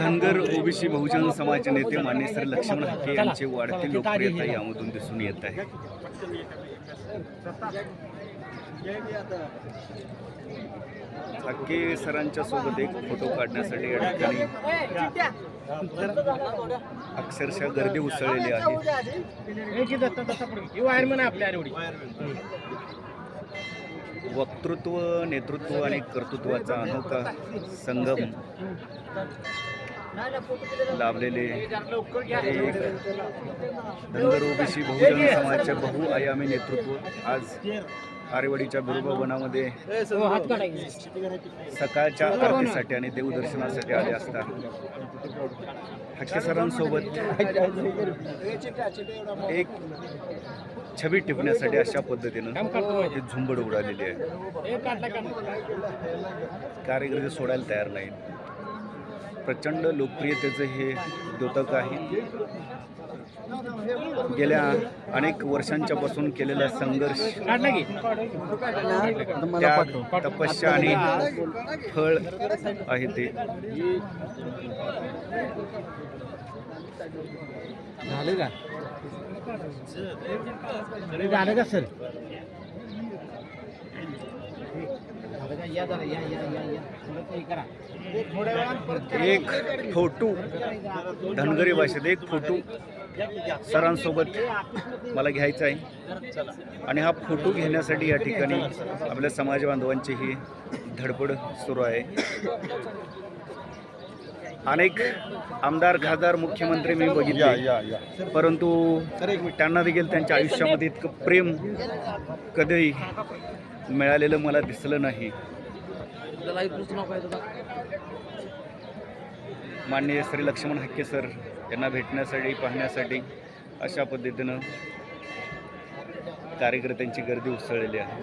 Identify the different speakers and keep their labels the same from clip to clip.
Speaker 1: Dhangar OBC बहुजन समाजचे नेते मान्य श्री लक्ष्मण हाके यांची वाढती लोकप्रियता यामधून दिसून येत आहे. हाके सरांच्या सोबत एक फोटो काढण्यासाठी या ठिकाणी अक्षरशः गर्दी उसळलेली आहे. वक्तृत्व नेतृत्व आणि कर्तृत्वाचा अनोखा संगम लाभलेले एक धनगर ओबीसी बहुजन समाजाचे बहुआयामी नेतृत्व आज आरेवाडीच्या बिरोबा वनामध्ये
Speaker 2: हात काढायचे
Speaker 1: सकाळच्या आरतीसाठी आणि देवदर्शनासाठी आले असता. हक्के सरांसोबत एक छबी टिपण्यासाठी अशा पद्धतीनं ते झुंबड उडालेली आहे. कार्यकर्ते सोडायला तयार नाहीत. प्रचंड लोकप्रियतेचं हे द्योतक आहे. गेल्या अनेक वर्षांच्यापासून केलेला संघर्ष त्या तपस्या आणि फळ आहे ते.
Speaker 2: झालं का? झालं का सर या जरा या या या या थोडं काही करा थोड्या वेळात
Speaker 1: एक फोटो. धनगरी भाषेत एक फोटो. सरांसोबत मला घ्यायचा आहे. आणि हा फोटो घेण्यासाठी या ठिकाणी आपल्या समाज बांधवांची ही धडपड सुरू आहे. अनेक आमदार खासदार मुख्यमंत्री मी बघितले. परंतु त्यांना देखील त्यांच्या आयुष्यामध्ये इतकं प्रेम कधीही मिळालेलं मला दिसलं नाही. माननीय श्री लक्ष्मण हक्के सर यांना भेटण्यासाठी पाहण्यासाठी अशा पद्धतीनं कार्यकर्त्यांची गर्दी उसळलेली आहे.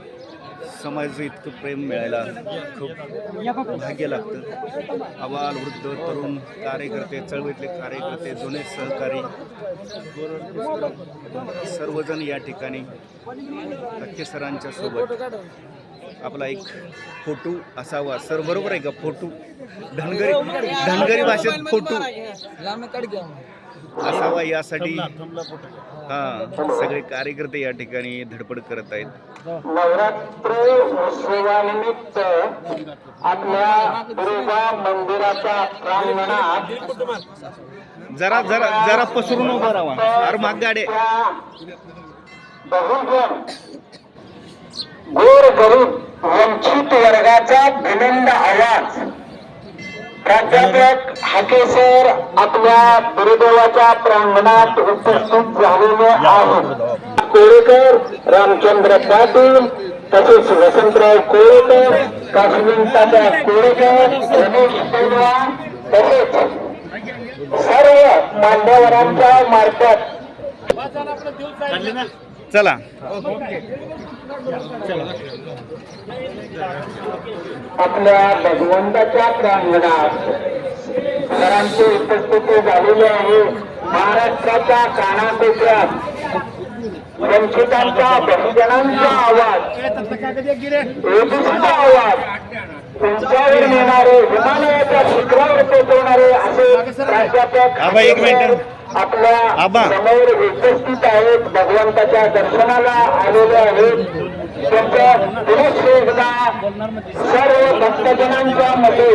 Speaker 1: समाजाचं इतकं प्रेम मिळायला खूप भाग्य लागतं. अबाल वृद्ध तरुण कार्यकर्ते चळवळीतले कार्यकर्ते जुने सहकारी सर्वजण या ठिकाणी हक्के सरांच्या सोबत. आपला एक फोटो असावा. सर बरोबर आहे का? फोटो. धनगरी धनगरी भाषेत फोटो असावा यासाठी हा सगळे कार्यकर्ते या ठिकाणी धडपड करत आहेत.
Speaker 3: नवरात्र उत्सवानिमित्त आपल्या दुर्गा मंदिराच्या प्रांगणात
Speaker 1: जरा जरा जरा पसरून उभं राहा. अरे माग गाडे
Speaker 3: बहुजन गोर गरीब वंचित वर्गाचा बुलंद आवाज. प्राध्यापक हाकेसर आपल्या गुरुदेवाच्या प्रांगणात उपस्थित झालेले आहेत. कोळेकर रामचंद्र पाटील तसेच वसंतराव कोळेकर काश्मीरतात्या कोळेकर रमेश पेडवा तसेच सर्व मान्यवरांच्या मार्फत
Speaker 1: चला.
Speaker 3: आपल्या भगवंताच्या प्रांगणात सरांची उपस्थिती झालेली आहे. महाराष्ट्राच्या कानाकोपऱ्यात वंचितांचा बहुजनांचा आवाज ओबीसीचा आवाज तुमच्यावर नेणारे हिमालयाच्या शिखरावर पोहोचवणारे असे प्राध्यापक
Speaker 1: आबा, एक मिनिट.
Speaker 3: आपल्या. समोर उपस्थित आहेत भगवंताच्या दर्शनाला आलेले आहेत. त्यांच्या पुरुष एकदा सर्व भक्तजनांच्या मध्ये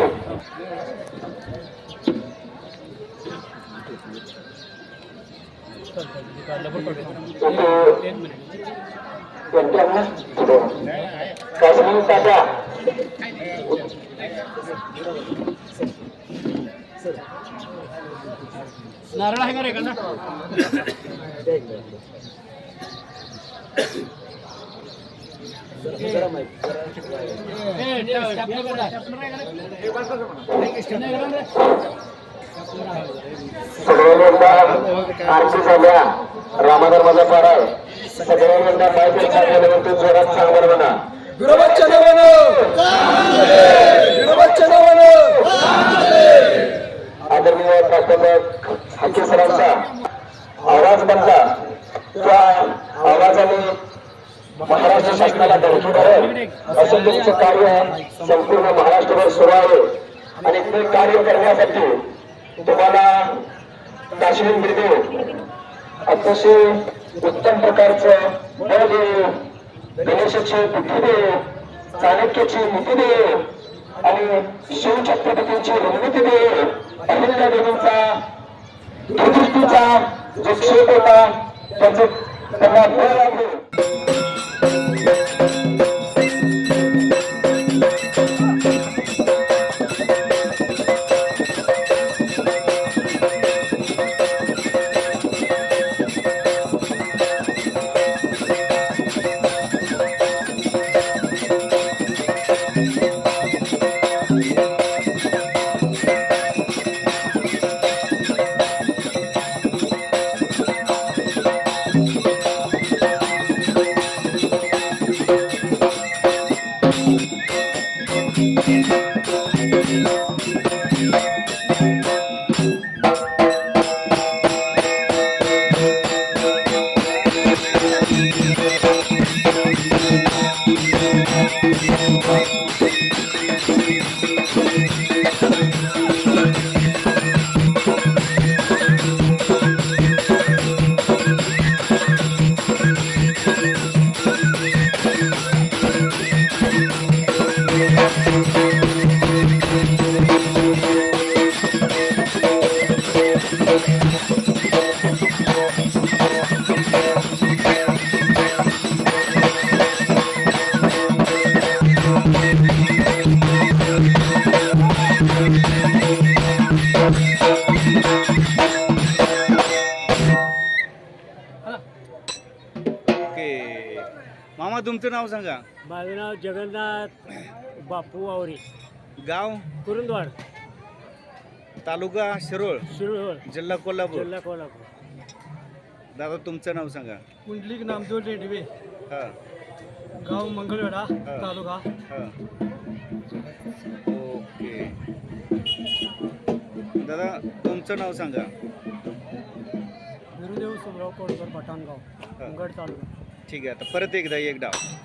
Speaker 3: काश्मीर
Speaker 2: नारळ आहे का रे का
Speaker 3: सगळ्यांनी एकदा आरती झाल्या. रामधर्माचा पारा आहे. सगळ्यांनी एकदा माहिती सांगितल्यानंतर जोरात सांग बरं म्हणा आदरणीय प्राध्यापक हाके सरांचा आवाज बनला. त्या आवाजाने महाराष्ट्र शासनाला धडकी भरेल असं तुमचं कार्य संपूर्ण महाराष्ट्रभर सुरू आहे. आणि ते कार्य करण्यासाठी तुम्हाला काश्मीर मिळते अतिशय उत्तम प्रकारचं बळ देव गणेशाची बुद्धी देव चाणक्याची मुठी देव आणि शिवछत्रपतींची निर्मिती देव अहिल्या देवींचा दुर्दृष्टीचा जो शेत होता त्याचे त्यांना
Speaker 1: ओके. मामा तुमचं नाव सांगा.
Speaker 4: माझं नाव जगन्नाथ बापू वावरे.
Speaker 1: गाव?
Speaker 4: कुरुंदवाड.
Speaker 1: तालुका शिरोळ.
Speaker 4: शिरोळ.
Speaker 1: जिल्हा कोल्हापूर.
Speaker 4: जिल्हा कोल्हापूर.
Speaker 1: दादा तुमचं नाव सांगा.
Speaker 4: कुंडलिक नामदेव रेडवे
Speaker 1: हा.
Speaker 4: गाव मंगळवेढा
Speaker 1: हा.
Speaker 4: तालुका.
Speaker 1: हा. ओके. दादा तुमचं नाव सांगा.
Speaker 4: गुरुदेव सुमराव कोडकर पठाणगाव
Speaker 1: हा.
Speaker 4: गड तालुका.
Speaker 1: ठीक आहे आता परत एकदा एक डाव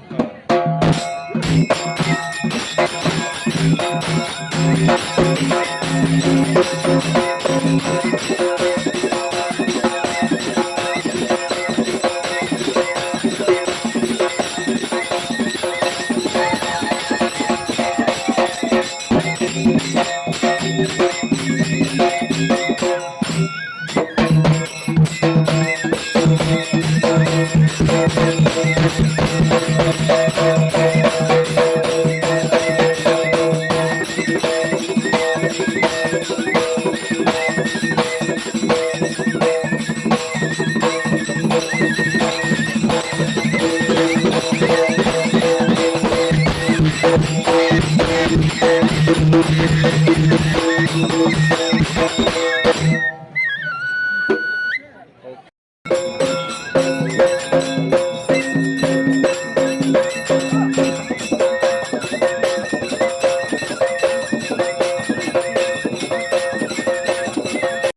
Speaker 1: Thank you.